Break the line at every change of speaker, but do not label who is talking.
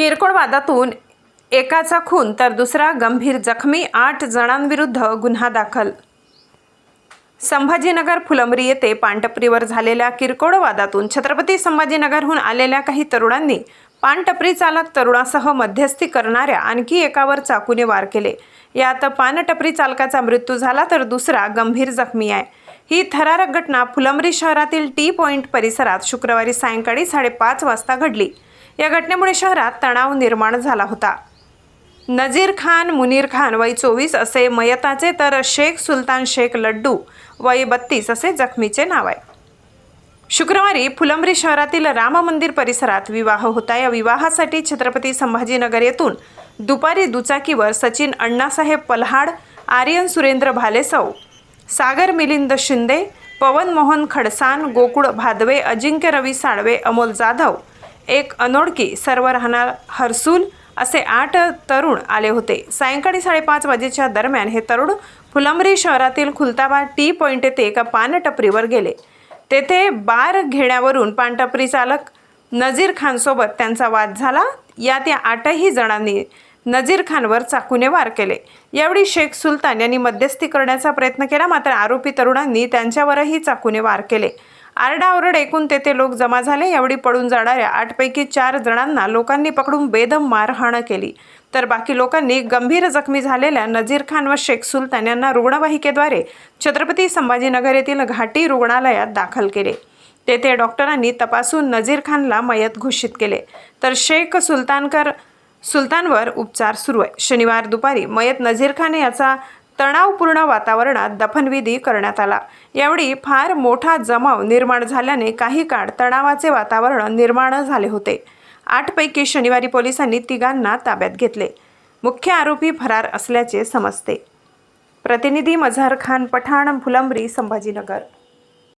किरकोळ वादातून एकाचा खून तर दुसरा गंभीर जखमी आठ जणांविरुद्ध गुन्हा दाखल. संभाजीनगर फुलंबरी येथे पानटपरीवर झालेल्या किरकोळ वादातून छत्रपती संभाजीनगरहून आलेल्या काही तरुणांनी पानटपरी चालक तरुणासह मध्यस्थी करणाऱ्या आणखी एकावर चाकूने वार केले. यात पानटपरी चालकाचा मृत्यू झाला तर दुसरा गंभीर जखमी आहे. ही थरारक घटना फुलंबरी शहरातील टी पॉइंट परिसरात शुक्रवारी सायंकाळी साडेपाच वाजता घडली. या घटनेमुळे शहरात तणाव निर्माण झाला होता. नजीर खान मुनीर खान वय चोवीस असे मयताचे तर शेख सुलतान शेख लड्डू वय बत्तीस असे जखमीचे नाव आहे. शुक्रवारी फुलंब्री शहरातील राम मंदिर परिसरात विवाह होता. या विवाहासाठी छत्रपती संभाजीनगर येथून दुपारी दुचाकीवर सचिन अण्णासाहेब पल्हाड आर्यन सुरेंद्र भालेसव सागर मिलिंद शिंदे पवन मोहन खडसान गोकुळ भादवे अजिंक्य रवी साळवे अमोल जाधव एक अनोळखी सर्व राहणार हरसूल असे आठ तरुण आले होते. सायंकाळी साडेपाच वाजेच्या दरम्यान हे तरुण फुलंबरी शहरातील खुलताबाद टी पॉईंट येथे एका पानटपरीवर गेले. तेथे बार घेण्यावरून पानटपरी चालक नजीर खानसोबत त्यांचा वाद झाला. यात या आठही जणांनी नजीर खानवर चाकूने वार केले. यावेळी शेख सुलतान यांनी मध्यस्थी करण्याचा प्रयत्न केला. मात्र आरोपी तरुणांनी त्यांच्यावरही चाकूने वार केले. आरडाओरड ऐकून तेथे लोक जमा झाले. यावेळी पळून जाणाऱ्या आठपैकी चार जणांना लोकांनी पकडून बेदम मारहाण केली. तर बाकी लोकांनी गंभीर जखमी झालेल्या नजीर खान व शेख सुलतान यांना रुग्णवाहिकेद्वारे छत्रपती संभाजीनगर येथील घाटी रुग्णालयात दाखल केले. तेथे डॉक्टरांनी तपासून नजीर खानला मयत घोषित केले. तर शेख सुलतानकर सुलतानवर उपचार सुरू आहे. शनिवार दुपारी मयत नझीर खान याचा तणावपूर्ण वातावरणात दफनविधी करण्यात आला. यावेळी फार मोठा जमाव निर्माण झाल्याने काही काळ तणावाचे वातावरण निर्माण झाले होते. आठपैकी शनिवारी पोलिसांनी तिघांना ताब्यात घेतले. मुख्य आरोपी फरार असल्याचे समजते. प्रतिनिधी मझहर खान पठाण फुलंब्री संभाजीनगर.